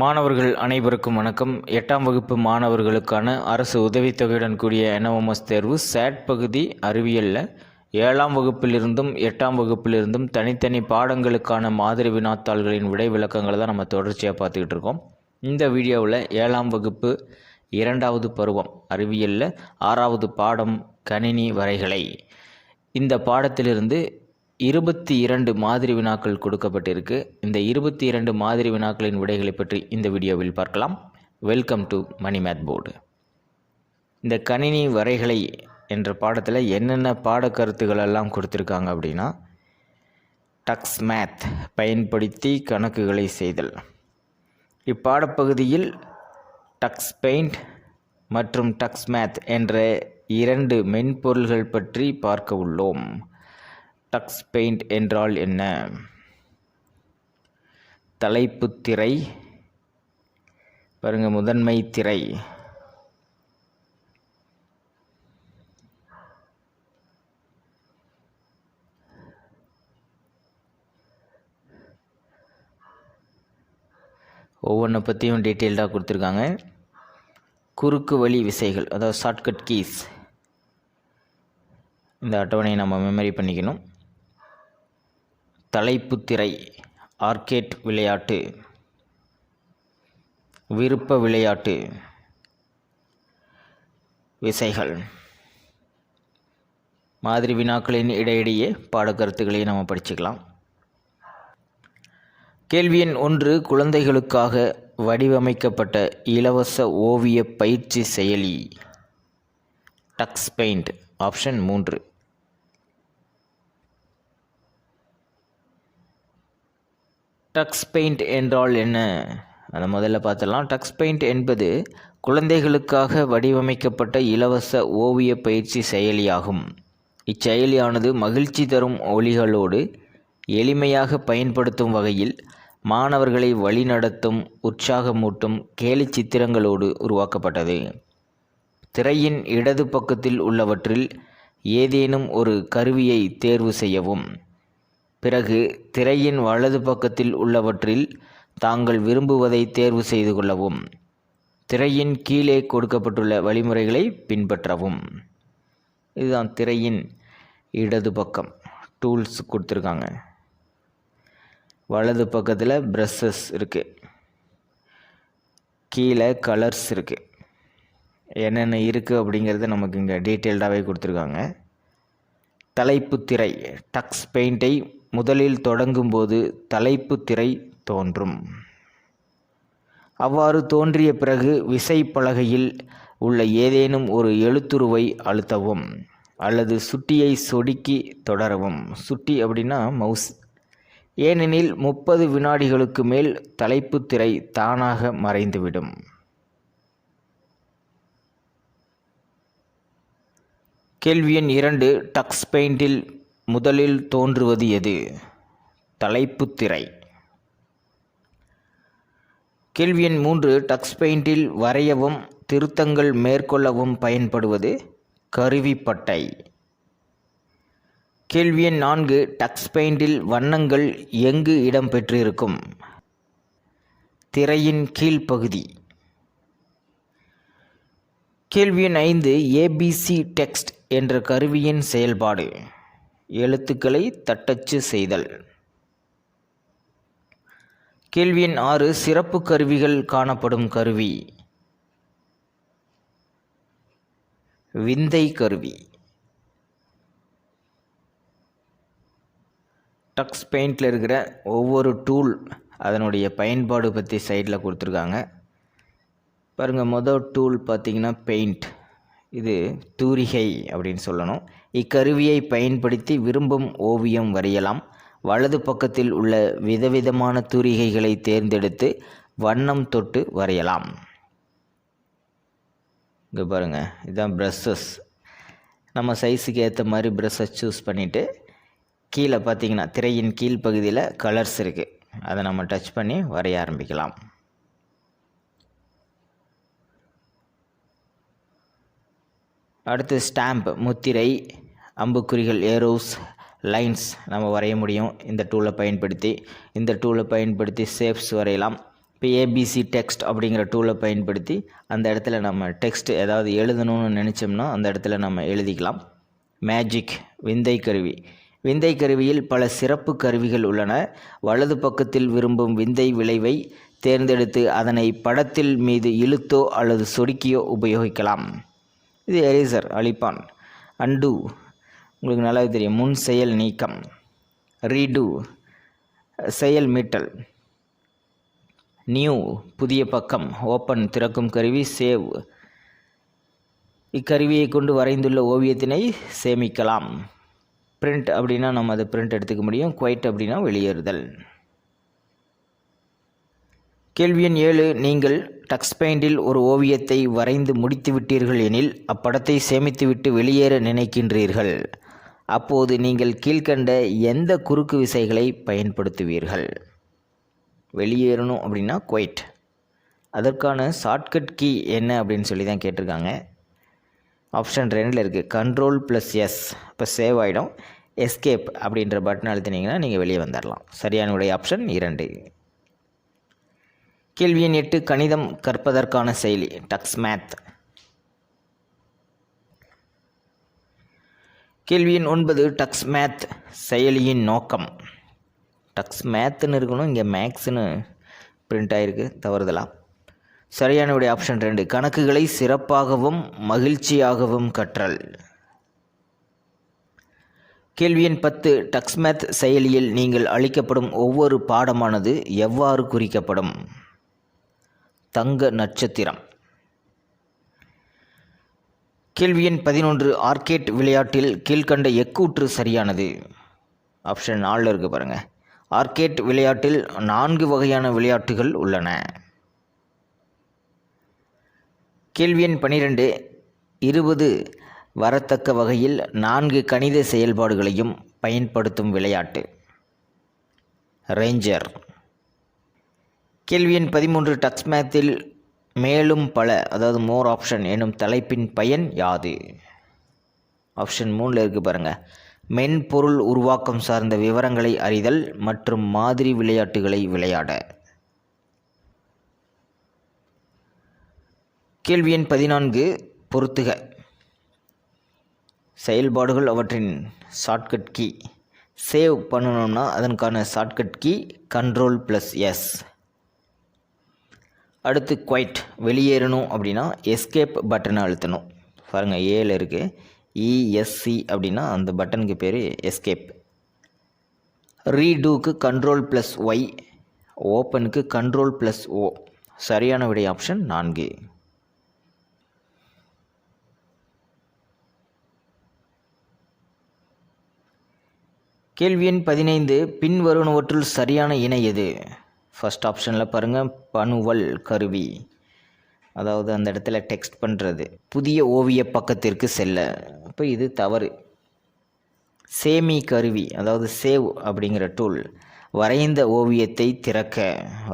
மாணவர்கள் அனைவருக்கும் வணக்கம். எட்டாம் வகுப்பு மாணவர்களுக்கான அரசு உதவித்தொகையுடன் கூடிய என்ஓஎம்எஸ் தேர்வு சேட் பகுதி அறிவியலில். ஏழாம் வகுப்பிலிருந்தும் எட்டாம் வகுப்பிலிருந்தும் தனித்தனி பாடங்களுக்கான மாதிரி வினாத்தாள்களின் விடை விளக்கங்களை தான் நம்ம தொடர்ச்சியாக பார்த்துக்கிட்டு இருக்கோம். இந்த வீடியோவில் ஏழாம் வகுப்பு இரண்டாவது பருவம் அறிவியலில். ஆறாவது பாடம் கணினி வரைகலை. இந்த பாடத்திலிருந்து இருபத்தி இரண்டு மாதிரி வினாக்கள் கொடுக்கப்பட்டிருக்கு. இந்த இருபத்தி இரண்டு மாதிரி வினாக்களின் விடைகளை பற்றி இந்த வீடியோவில் பார்க்கலாம். Welcome to Mani math board இந்த கணினி வரைகலை என்ற பாடத்தில் என்னென்ன பாடக்கருத்துக்கள் எல்லாம் கொடுத்துருக்காங்க அப்படின்னா டக்ஸ் மேத் பயன்படுத்தி கணக்குகளை செய்தல். இப்பாடப்பகுதியில் டக்ஸ் பெயிண்ட் மற்றும் டக்ஸ் மேத் என்ற இரண்டு மென்பொருள்கள் பற்றி பார்க்க உள்ளோம். டக்ஸ் பெயிண்ட் என்றால் என்ன? தலைப்பு திரை. பாருங்க முதன்மை திரை. ஒவ்வொன்றை பற்றியும் டீட்டெயில்டாக கொடுத்துருக்காங்க. குறுக்கு வழி விசைகள் அதாவது ஷார்ட்கட் கீஸ் இந்த அட்டவணையை நம்ம மெமரி பண்ணிக்கணும். தலைப்பு திரை ஆர்கேட் விளையாட்டு விருப்ப விளையாட்டு விசைகள். மாதிரி வினாக்களின் இடையிடையே பாடக்கருத்துக்களை நம்ம படிச்சுக்கலாம். கேள்வி எண் ஒன்று குழந்தைகளுக்காக வடிவமைக்கப்பட்ட இலவச ஓவிய பயிற்சி செயலி. டக்ஸ் பெயிண்ட் ஆப்ஷன் மூன்று. டக்ஸ் பெயிண்ட் என்றால் என்ன? அதை முதல்ல பார்த்துடலாம். டக்ஸ் பெயிண்ட் என்பது குழந்தைகளுக்காக வடிவமைக்கப்பட்ட இலவச ஓவிய பயிற்சி செயலியாகும். இச்செயலியானது மகிழ்ச்சி தரும் ஒளிகளோடு எளிமையாக பயன்படுத்தும் வகையில் மாணவர்களை வழிநடத்தும் உற்சாகமூட்டும் கேலி சித்திரங்களோடு உருவாக்கப்பட்டது. திரையின் இடது பக்கத்தில் உள்ளவற்றில் ஏதேனும் ஒரு கருவியை தேர்வு செய்யவும். பிறகு திரையின் வலது பக்கத்தில் உள்ளவற்றில் தாங்கள் விரும்புவதை தேர்வு செய்து கொள்ளவும் திரையின் கீழே கொடுக்கப்பட்டுள்ள வழிமுறைகளை பின்பற்றவும். இதுதான் திரையின் இடது பக்கம். டூல்ஸ் கொடுத்துருக்காங்க. வலது பக்கத்தில் ப்ரஷஸ் இருக்குது கீழே கலர்ஸ் இருக்குது என்னென்ன இருக்குது அப்படிங்கிறது நமக்கு இங்கே டீட்டெயில்டாகவே கொடுத்துருக்காங்க. தலைப்பு திரை டக்ஸ் பெயிண்டை முதலில் தொடங்கும்போது தலைப்பு திரை தோன்றும். அவ்வாறு தோன்றிய பிறகு விசைப்பலகையில் உள்ள ஏதேனும் ஒரு எழுத்துருவை அழுத்தவும் அல்லது சுட்டியை சொடுக்கி தொடரவும். சுட்டி அப்படின்னா மவுஸ் ஏனெனில் முப்பது வினாடிகளுக்கு மேல் தலைப்பு திரை தானாக மறைந்துவிடும். கேள்வி எண் இரண்டு டக்ஸ் பெயிண்டில் முதலில் தோன்றுவது எது? தலைப்பு திரை. கேள்வி எண் மூன்று டக்ஸ் பெயிண்டில் வரையவும் திருத்தங்கள் மேற்கொள்ளவும் பயன்படுவது கருவிப்பட்டை. கேள்வி எண் நான்கு டக்ஸ் பெயிண்டில் வண்ணங்கள் எங்கு இடம்பெற்றிருக்கும்? திரையின் கீழ்ப்பகுதி கேள்வி எண் ஐந்து ஏபிசி டெக்ஸ்ட் என்ற கருவியின் செயல்பாடு. எழுத்துக்களை தட்டச்சு செய்தல். கேள்வி எண் ஆறு சிறப்பு கருவிகள் காணப்படும் கருவி. விந்தை கருவி. டக்ஸ் பெயிண்டில் இருக்கிற ஒவ்வொரு டூல் அதனுடைய பயன்பாடு பற்றி சைடில் கொடுத்துருக்காங்க. பாருங்கள் மொதல் டூல் பார்த்திங்கன்னா பெயிண்ட். இது தூரிகை அப்படின்னு சொல்லணும். இக்கருவியை பயன்படுத்தி விரும்பும் ஓவியம் வரையலாம். வலது பக்கத்தில் உள்ள விதவிதமான தூரிகைகளை தேர்ந்தெடுத்து வண்ணம் தொட்டு வரையலாம். இங்கே பாருங்கள் இதுதான் ப்ரஷ்ஷஸ் நம்ம சைஸுக்கு ஏற்ற மாதிரி ப்ரஷ்ஷஸ் சூஸ் பண்ணிவிட்டு கீழே பார்த்தீங்கன்னா திரையின் கீழ் பகுதியில் கலர்ஸ் இருக்குது அதை நம்ம டச் பண்ணி வரைய ஆரம்பிக்கலாம். அடுத்து ஸ்டாம்ப் முத்திரை அம்புக்குறிகள் ஏரோஸ் லைன்ஸ் நம்ம வரைய முடியும். இந்த டூலை பயன்படுத்தி இந்த டூலை பயன்படுத்தி ஷேப்ஸ் வரையலாம். இப்போ ஏபிசி டெக்ஸ்ட் அப்படிங்கிற டூலை பயன்படுத்தி அந்த இடத்துல நம்ம டெக்ஸ்ட் ஏதாவது எழுதணும்னு நினச்சோம்னா அந்த இடத்துல நம்ம எழுதிக்கலாம். மேஜிக் விந்தை கருவி. விந்தை கருவியில் பல சிறப்பு கருவிகள் உள்ளன. வலது பக்கத்தில் விரும்பும் விந்தை விளைவை தேர்ந்தெடுத்து அதனை படத்தில் மீது இழுத்தோ அல்லது சொடுக்கியோ உபயோகிக்கலாம். இது எரேசர் அழிப்பான். அண்டு உங்களுக்கு நல்லாவே தெரியும். முன் செயல் நீக்கம். ரீடு செயல் மீட்டல். நியூ புதிய பக்கம். ஓப்பன் திறக்கும் கருவி. சேவ் இக்கருவியை கொண்டு வரைந்துள்ள ஓவியத்தினை சேமிக்கலாம். பிரிண்ட் அப்படின்னா நம்ம அதை பிரிண்ட் எடுத்துக்க முடியும். குவைட் அப்படின்னா வெளியேறுதல். கேள்வி எண் ஏழு. நீங்கள் டக்ஸ் பெயிண்டில் ஒரு ஓவியத்தை வரைந்து முடித்து விட்டீர்கள் எனில் அப்படத்தை சேமித்துவிட்டு வெளியேற நினைக்கின்றீர்கள். அப்போது நீங்கள் கீழ்கண்ட எந்த குறுக்கு விசைகளை பயன்படுத்துவீர்கள்? வெளியேறணும் அப்படின்னா குவைட். அதற்கான ஷார்ட்கட் கீ என்ன அப்படின்னு சொல்லி தான் கேட்டிருக்காங்க. ஆப்ஷன் ரெண்டில் இருக்குது கண்ட்ரோல் ப்ளஸ் எஸ். இப்போ சேவ் ஆகிடும் எஸ்கேப் அப்படின்ற பட்டன் அழுத்தினீங்கன்னா நீங்கள் வெளியே வந்துடலாம் சரியான உடைய ஆப்ஷன் இரண்டு. கேள்வி எண் எட்டு கணிதம் கற்பதற்கான செயலி டக்ஸ் மேத். கேள்வி எண் ஒன்பது டக்ஸ் மேத் செயலியின் நோக்கம். டக்ஸ் மேத்துன்னு இருக்கணும் இங்கே மேக்ஸ்னு பிரிண்ட் ஆகிருக்கு தவறுதலாம் சரியான விடைய ஆப்ஷன் ரெண்டு. கணக்குகளை சிறப்பாகவும் மகிழ்ச்சியாகவும் கற்றல். கேள்வி எண் பத்து டக்ஸ்மேத் செயலியில் நீங்கள் அளிக்கப்படும் ஒவ்வொரு பாடமானது எவ்வாறு குறிக்கப்படும்? தங்க நட்சத்திரம். கேள்வி எண் பதினொன்று ஆர்கேட் விளையாட்டில் கீழ்கண்ட எக்கூற்று சரியானது. ஆப்ஷன் நாலில் இருக்குது பாருங்கள் ஆர்கேட் விளையாட்டில் நான்கு வகையான விளையாட்டுகள் உள்ளன. கேள்வி எண் பனிரெண்டு இருபது வரத்தக்க வகையில் நான்கு கணித செயல்பாடுகளையும் பயன்படுத்தும் விளையாட்டு. ரேஞ்சர். கேள்வி எண் பதிமூன்று டக்ஸ் மேத்தில் மேலும் பல அதாவது மோர் ஆப்ஷன் எனும் தலைப்பின் பயன் யாது? ஆப்ஷன் மூணில் இருக்குது பாருங்கள் மென்பொருள் உருவாக்கம் சார்ந்த விவரங்களை அறிதல் மற்றும் மாதிரி விளையாட்டுகளை விளையாட. கேள்வி எண் பதினான்கு பொருத்துக செயல்பாடுகள் அவற்றின் ஷார்ட்கட் கீ சேவ் பண்ணணும்னா அதற்கான shortcut key control plus S அடுத்து குவைட் வெளியேறணும் அப்படின்னா எஸ்கேப் பட்டனை அழுத்தணும். பாருங்கள் ஏல இருக்குது இஎஸ்சி அப்படின்னா அந்த பட்டனுக்கு பேர் எஸ்கேப் ரீடூக்கு கண்ட்ரோல் ப்ளஸ் ஒய் ஓப்பனுக்கு கண்ட்ரோல் ப்ளஸ் ஓ சரியான விடை ஆப்ஷன் நான்கு. கேள்வி எண் பதினைந்து பின்வருவனவற்றுள் சரியான இணை எது? ஃபஸ்ட் ஆப்ஷனில் பாருங்கள் பணுவல் கருவி. அதாவது அந்த இடத்துல டெக்ஸ்ட் பண்ணுறது புதிய ஓவிய பக்கத்திற்கு செல்ல. இப்போ இது தவறு. சேமி கருவி அதாவது சேவ் அப்படிங்கிற டூல் வரைந்த ஓவியத்தை திறக்க.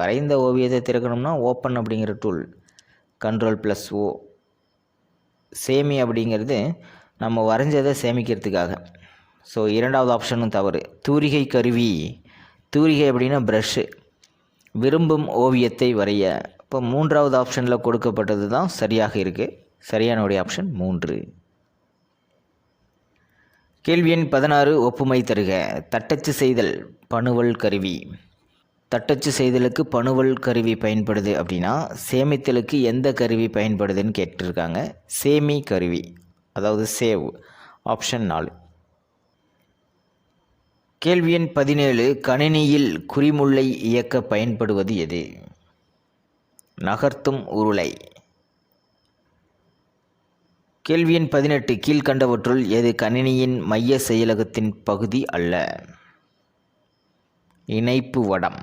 வரைந்த ஓவியத்தை திறக்கணும்னா ஓப்பன் அப்படிங்கிற டூல் கண்ட்ரோல் ப்ளஸ் ஓ சேமி அப்படிங்கிறது நம்ம வரைஞ்சதை சேமிக்கிறதுக்காக. ஸோ இரண்டாவது ஆப்ஷனும் தவறு. தூரிகை கருவி. தூரிகை அப்படின்னா ப்ரஷ்ஷு விரும்பும் ஓவியத்தை வரைய. இப்போ மூன்றாவது ஆப்ஷனில் கொடுக்கப்பட்டது தான் சரியாக இருக்குது சரியானுடைய ஆப்ஷன் மூன்று. கேள்வி எண் பதினாறு ஒப்புமை தருக. தட்டச்சு செய்தல் பணுவல் கருவி. தட்டச்சு செய்தலுக்கு பணுவல் கருவி பயன்படுது அப்படின்னா சேமித்தலுக்கு எந்த கருவி பயன்படுதுன்னு கேட்டிருக்காங்க. சேமி கருவி அதாவது சேவ் ஆப்ஷன் நாலு. கேள்வி எண் பதினேழு கணினியில் குறிமுல்லை இயக்க பயன்படுவது எது? நகர்த்தும் உருளை. கேள்வி எண் பதினெட்டு கீழ்கண்டவற்றுள் எது கணினியின் மைய செயலகத்தின் பகுதி அல்ல? இணைப்பு வடம்.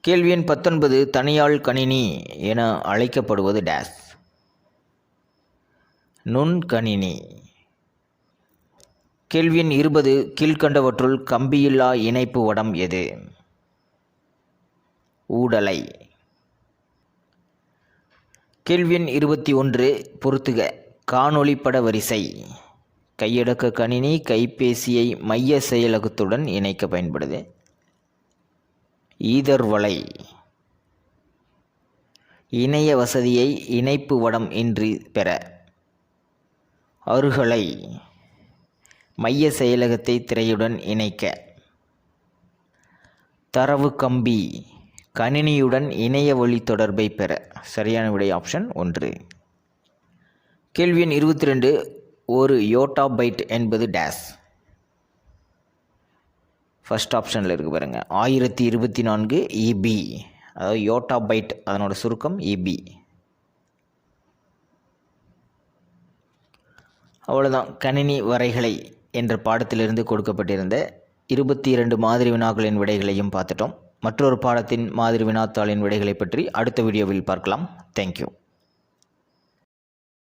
கேள்வி எண் பத்தொன்பது தனியாள் கணினி என அழைக்கப்படுவது டேஸ் நுண்கணினி. கேள்வி எண் இருபது கீழ்கண்டவற்றுள் கம்பியில்லா இணைப்பு வடம் எது? ஊடலை. கேள்வி எண் இருபத்தி ஒன்று பொருத்துக காணொளி பட வரிசை. கையடக்க கணினி கைபேசியை மைய செயலகத்துடன் இணைக்க பயன்படுது. ஈதர்வலை இணைய வசதியை இணைப்பு வடம் இன்றி பெற. அருகலை. மைய செயலகத்தை திரையுடன் இணைக்க. தரவு கம்பி கணினியுடன் இணைய வழி தொடர்பை பெற சரியான விடை ஆப்ஷன் ஒன்று. கேள்வி எண் இருபத்தி ரெண்டு ஒரு யோட்டா பைட் என்பது டேஸ் ஃபஸ்ட் ஆப்ஷனில் இருக்கு பாருங்கள் ஆயிரத்தி இருபத்தி நான்கு இபி அதாவது யோட்டா பைட் அதனோட சுருக்கம் இபி அவ்வளோதான் கணினி வரைகளை என்ற பாடத்திலிருந்து கொடுக்கப்பட்டிருந்த இருபத்தி இரண்டு மாதிரி வினாக்களின் விடைகளையும் பார்த்துட்டோம். மற்றொரு பாடத்தின் மாதிரி வினாத்தாளின் விடைகளை பற்றி அடுத்த வீடியோவில் பார்க்கலாம். தேங்க்யூ